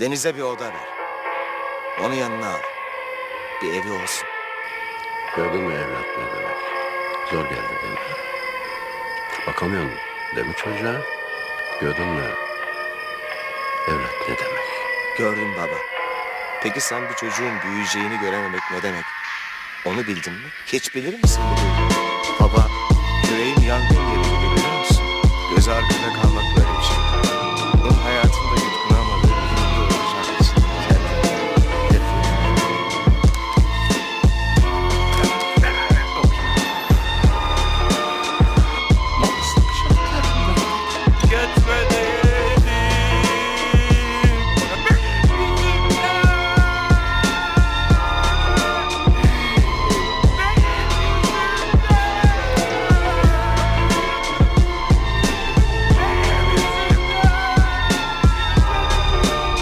Deniz'e bir oda ver. Onu yanına al. Bir evi olsun. Gördün mü evlat ne demek? Zor geldi değil mi? Bakamıyor musun? Değil mi çocuğa? Gördün mü? Evlat ne demek? Gördüm baba. Peki sen bir çocuğun büyüyeceğini görememek ne demek? Onu bildin mi? Hiç bilir misin bu duyguyu? Baba, yüreğim yangın gibi biliyor musun? Göz arkada